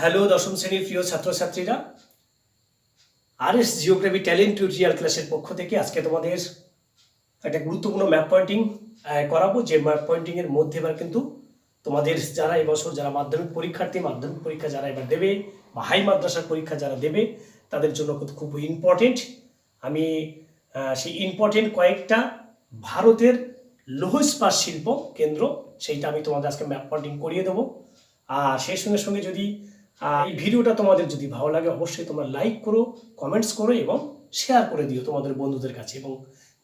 Hello, দশম শ্রেণির প্রিয় ছাত্রছাত্রীরা। R S geography talent tutorial ক্লাসের পক্ষ থেকে আজকে তোমাদের একটা গুরুত্বপূর্ণ ম্যাপ পয়েন্টিং করাবো। যে ম্যাপ পয়েন্টিংয়ের মধ্যে এবার কিন্তু তোমাদের যারা এবছর যারা মাধ্যমিক পরীক্ষার্থী, মাধ্যমিক পরীক্ষা যারা এবার দেবে বা হাই মাদ্রাসার পরীক্ষা যারা দেবে, তাদের জন্য খুব ইম্পর্টেন্ট আমি সেই ইম্পর্টেন্ট কয়েকটা ভারতের লৌহ ইস্পাত শিল্প কেন্দ্র, সেইটা আমি তোমাদের আজকে ম্যাপ পয়েন্টিং করিয়ে দেবো। আর সেই সঙ্গে সঙ্গে যদি এই ভিডিওটা তোমাদের যদি ভালো লাগে, অবশ্যই তোমরা লাইক করো কমেন্টস করো এবং শেয়ার করে দিও তোমাদের বন্ধুদের কাছে। এবং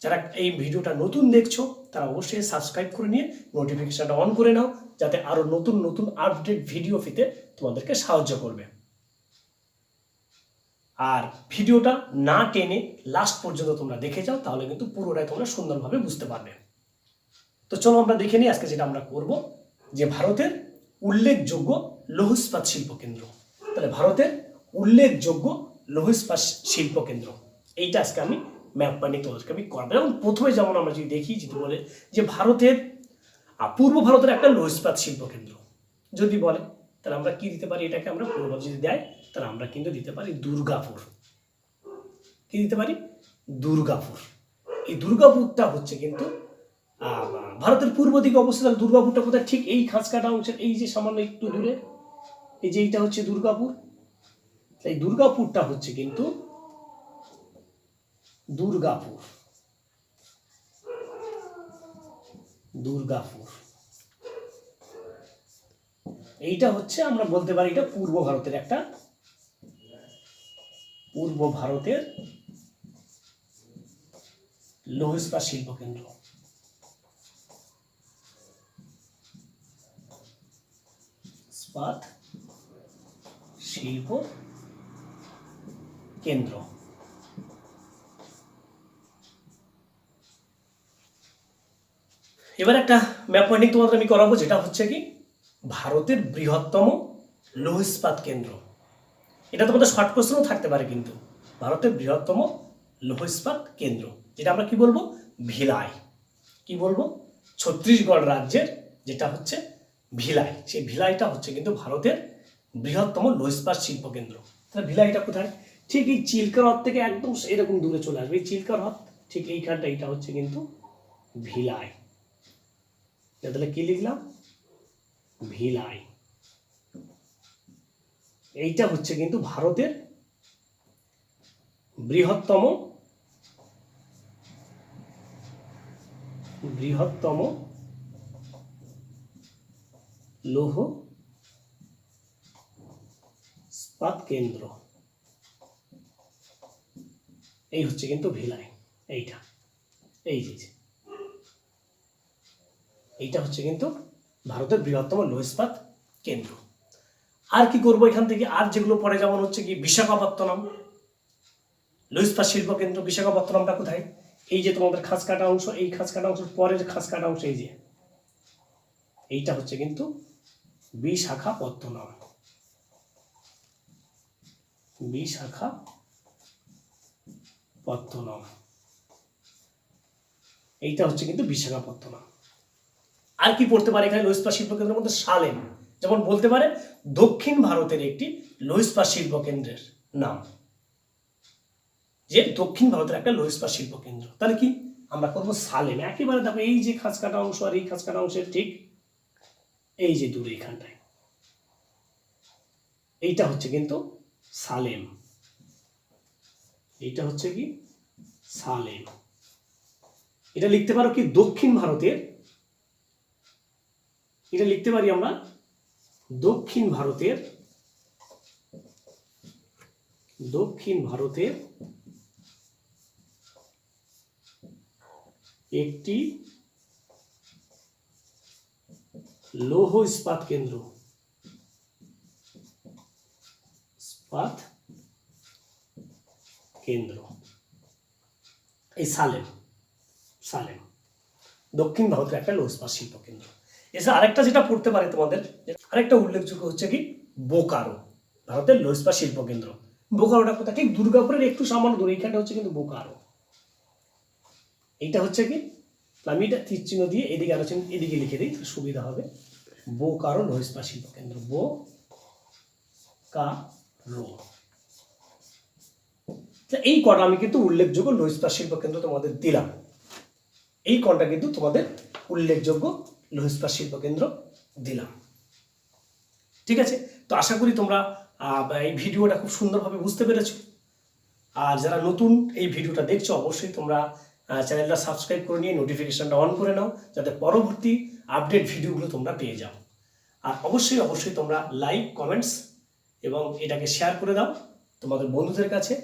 যারা এই ভিডিওটা নতুন দেখছ, তারা অবশ্যই সাবস্ক্রাইব করে নিয়ে নোটিফিকেশনটা অন করে নাও, যাতে আরও নতুন নতুন আপডেট ভিডিও পেতে তোমাদেরকে সাহায্য করবে। আর ভিডিওটা না টেনে লাস্ট পর্যন্ত তোমরা দেখে যাও, তাহলে কিন্তু পুরোটাই তোমরা সুন্দরভাবে বুঝতে পারবে। তো চলো আমরা দেখে নিই আজকে যেটা আমরা করব, যে ভারতের উল্লেখযোগ্য লৌহ ইস্পাত শিল্প কেন্দ্র। তাহলে ভারতের উল্লেখযোগ্য লৌহ ইস্পাত শিল্প কেন্দ্র। এইটা আজকে আমি ম্যাপ বানিয়ে তোমাদেরকে আমি করাবো। এবং প্রথমে যেমন আমরা যদি দেখি, যদি বলে যে ভারতের পূর্ব ভারতের একটা লৌহ ইস্পাত শিল্প কেন্দ্র। যদি বলে, তাহলে আমরা কি দিতে পারি এটাকে আমরা পূর্ব যদি দেয়, তাহলে আমরা কিন্তু দিতে পারি দুর্গাপুর। কি দিতে পারি? দুর্গাপুর। এই দুর্গাপুরটা হচ্ছে কিন্তু ভারতের পূর্ব দিকে অবস্থিত দুর্গাপুরটা কোথায়? ঠিক এই খাঁচকাটা অংশের, এই যে সামান্য একটু দূরে এই যে এইটা হচ্ছে দুর্গাপুর? এই দুর্গাপুরটা হচ্ছে কিন্তু দুর্গাপুর। দুর্গাপুর। এইটা হচ্ছে আমরা বলতে পারি এটা পূর্ব ভারতের একটা পূর্ব ভারতের লৌহ ইস্পাত শিল্প কেন্দ্র। ইস্পাত শিল্প কেন্দ্র। এবার একটা ম্যাপ পয়েন্টিং তোমাদের আমি করাবো, যেটা হচ্ছে কি, ভারতের বৃহত্তম লৌহ ইস্পাত কেন্দ্র। এটা তোমাদের শর্ট কোশ্চেনও থাকতে পারে কিন্তু। ভারতের বৃহত্তম লৌহ ইস্পাত কেন্দ্র, যেটা আমরা কি বলব? ভিলাই। কি বলব? ছত্তিশগড় রাজ্যের, যেটা হচ্ছে ভিলাই। সেই ভিলাইটা হচ্ছে কিন্তু ভারতের বৃহত্তম লৌহ ইস্পাত শিল্প কেন্দ্র তাহলে ভিলাইটা কোথায়? ঠিক এই চিল্কা হ্রদ থেকে একদম এরকম দূরে চলে আসবে। এই চিল্কা হ্রদ, ঠিক এইখানটা, এইটা হচ্ছে কিন্তু ভিলাই। তাহলে কি লিখলাম? ভিলাই। এইটা হচ্ছে কিন্তু ভারতের বৃহত্তম বৃহত্তম লৌহ ইস্পাত কেন্দ্র। এই হচ্ছে কিন্তু ভিলাই এইটা। এই যে। এইটা হচ্ছে কিন্তু ভারতের বৃহত্তম লৌহ ইস্পাত কেন্দ্র। আর কি করব এখান থেকে? আর যেগুলো পরে যেমন হচ্ছে কি বিশাখাপত্তনম। লৌহ ইস্পাত শিল্প কেন্দ্র বিশাখাপত্তনমটা কোথায়? এই যে তোমাদের খাস কাটা অংশ, এই খাস কাটা অংশের পরের খাস কাটা অংশ এই যে। এইটা হচ্ছে কিন্তু বিশাখাপত্তনম। বিশাখা পত্তনম। এইটা হচ্ছে কিন্তু বিশাখাপত্তনম আর কি পড়তে পারে এখানে লৌহ ইস্পাত শিল্প কেন্দ্রের মধ্যে? সালেম যেমন বলতে পারে, দক্ষিণ ভারতের একটি লৌহ ইস্পাত শিল্প কেন্দ্রের নাম। যে দক্ষিণ ভারতের একটা লৌহ ইস্পাত শিল্প কেন্দ্র। তাহলে কি? আমরা করব সালেম একেবারে দেখো, এই যে খাঁচ কাটা অংশ আর এই খাঁচ কাটা অংশের ঠিক এই যে দূরে এখানটায়। এইটা হচ্ছে কিন্তু সালেম। এইটা হচ্ছে কি? সালেম। এটা লিখতে পারো কি? দক্ষিণ ভারতের। এটা লিখতে পারি আমরা? দক্ষিণ ভারতের। দক্ষিণ ভারতের একটি লৌহ ইস্পাত কেন্দ্র। ইস্পাত কেন্দ্র। এই সালেম সালেম। দক্ষিণ ভারতের একটা লৌহ ইস্পাত শিল্প কেন্দ্র। এছাড়া আরেকটা যেটা পড়তে পারে তোমাদের আরেকটা উল্লেখযোগ্য হচ্ছে কি? বোকারো, ভারতের লৌহ ইস্পাত শিল্প কেন্দ্র। বোকারোটা কোথায়? ঠিক দুর্গাপুরের একটু সামান্য দূরে, এইখানটা হচ্ছে কিন্তু বোকারো। এইটা হচ্ছে কি? আমি এটা তীর চিহ্ন দিয়ে এদিকে আলোচনা, এদিকে লিখে দিই সুবিধা হবে। বোকারো লৌহ ইস্পাত শিল্প কেন্দ্র বো কা রো তা এই কটা আমি কিন্তু উল্লেখযোগ্য লৌহ ইস্পাত শিল্প কেন্দ্র তোমাদের দিলাম। এই কটা কিন্তু তোমাদের উল্লেখযোগ্য লৌহ ইস্পাত শিল্প কেন্দ্র দিলাম। ঠিক আছে? তো আশা করি তোমরা এই ভিডিওটা খুব সুন্দরভাবে বুঝতে পেরেছ। আর যারা নতুন এই ভিডিওটা দেখছ, অবশ্যই তোমরা চ্যানেলটা সাবস্ক্রাইব করে নিয়ে নোটিফিকেশনটা অন করে নাও, যাতে পরবর্তী আপডেট ভিডিওগুলো তোমরা পেয়ে যাও। আর অবশ্যই অবশ্যই তোমরা লাইক কমেন্টস এবং এটাকে শেয়ার করে দাও তোমাদের বন্ধুদের কাছে।